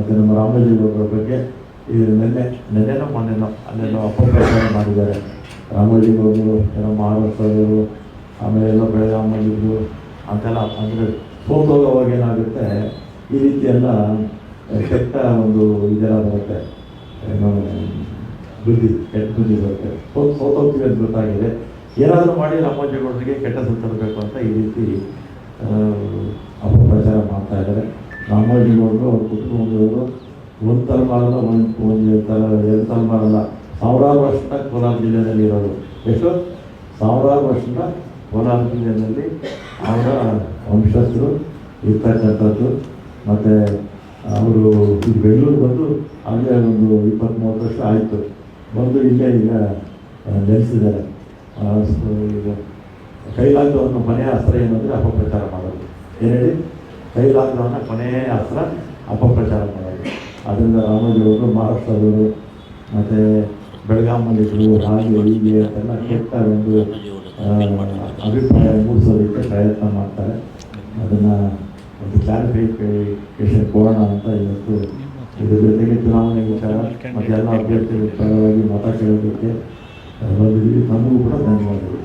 ಮತ್ತು ನಮ್ಮ ರಾಮೋಜಿಗೌಡರ ಬಗ್ಗೆ ಇದು ನೆನ್ನೆ, ನಿನ್ನೆನೋ ಮೊನ್ನೆನೋ ಅಲ್ಲೆಲ್ಲೋ ಅಪಪ್ರಚಾರ ಮಾಡಿದ್ದಾರೆ. ರಾಮೋಜಿಗೌಡರು ಏನೋ ಮಹಾರಾಷ್ಟ್ರದವರು ಆಮೇಲೆ ಎಲ್ಲ ಬೆಳಗಾಮಲ್ಲಿದ್ರು ಅಂತೆಲ್ಲ ಅಂದರೆ ಸೋತೋಗೋವಾಗ ಏನಾಗುತ್ತೆ, ಈ ರೀತಿ ಎಲ್ಲ ಕೆಟ್ಟ ಒಂದು ಇದೆಲ್ಲ ಬರುತ್ತೆ. ಏನೋ ಬುದ್ಧಿ ಕೆಟ್ಟ ಬುದ್ಧಿ ಬರುತ್ತೆ. ಸೋತ್ ಸೋತೋಗ್ತೀವಿ ಅಂತ ಗೊತ್ತಾಗಿದೆ. ಏನಾದರೂ ಮಾಡಿ ರಾಮೋಜಿಗೌಡರಿಗೆ ಕೆಟ್ಟ ಸುತ್ತಬೇಕು ಅಂತ ಈ ರೀತಿ ಅಪಪ್ರಚಾರ ಮಾಡ್ತಾ ಇದ್ದಾರೆ. ರಾಮೋಜಿಗೌಡರು ಅವ್ರ ಕುಟುಂಬದವರು ಒಂದು ತಲೆಮಾರಲ್ಲ ಒಂದು ಒಂದು ತಲೆ ಎರಡು ತಲೆಮಾರಲ್ಲ ಸಾವಿರಾರು ವರ್ಷದ ಕೋಲಾರ ಜಿಲ್ಲೆಯಲ್ಲಿ ಇರೋದು. ಎಷ್ಟು? ಸಾವಿರಾರು ವರ್ಷದ ಕೋಲಾರ ಜಿಲ್ಲೆಯಲ್ಲಿ ಅವರ ವಂಶಸ್ಥರು ಇರ್ತಕ್ಕಂಥದ್ದು. ಮತ್ತು ಅವರು ಬೆಂಗಳೂರು ಬಂದು ಅಲ್ಲೇ ಒಂದು ಇಪ್ಪತ್ತ್ ಮೂವತ್ತು ವರ್ಷ ಆಯಿತು. ಬಂದು ಇಲ್ಲೇ ಈಗ ನೆಲೆಸಿದ್ದಾರೆ. ಈಗ ಕೈಲಾಗದವನ್ನ ಮನೆಯ ಅಸ್ತ್ರ ಏನಂದರೆ ಅಪಪ್ರಚಾರ ಮಾಡೋದು. ಏನೇಳಿ ಕೈಲಾಗದವನ್ನ ಕೊನೆಯ ಅಸ್ತ್ರ ಅಪಪ್ರಚಾರ ಮಾಡೋದು ಅದರಿಂದ ರಾಮೋಜಿಯವರು ಮಹಾರಾಷ್ಟ್ರದವರು, ಮತ್ತು ಬೆಳಗಾಮಲ್ಲಿದ್ರು ಹಾಗೆ ಹೀಗೆ ಅಂತೆಲ್ಲ ಕೆಟ್ಟ ಒಂದು ಅಭಿಪ್ರಾಯ ಮೂಡಿಸೋದಕ್ಕೆ ಪ್ರಯತ್ನ ಮಾಡ್ತಾರೆ. ಅದನ್ನು ಒಂದು ಕ್ಲಾರಿಫಿಕೇಶನ್ ಕೊಡೋಣ ಅಂತ ಇವತ್ತು ಇದ್ರ ಜೊತೆಗೆ ಚುನಾವಣೆ ವಿಚಾರ, ಮತ್ತು ಎಲ್ಲ ಅಭ್ಯರ್ಥಿಗಳ ಪರವಾಗಿ ಮತ ಕೇಳೋದಕ್ಕೆ ಬಂದಿದ್ದೀವಿ. ನಮಗೂ ಕೂಡ ಧನ್ಯವಾದಗಳು.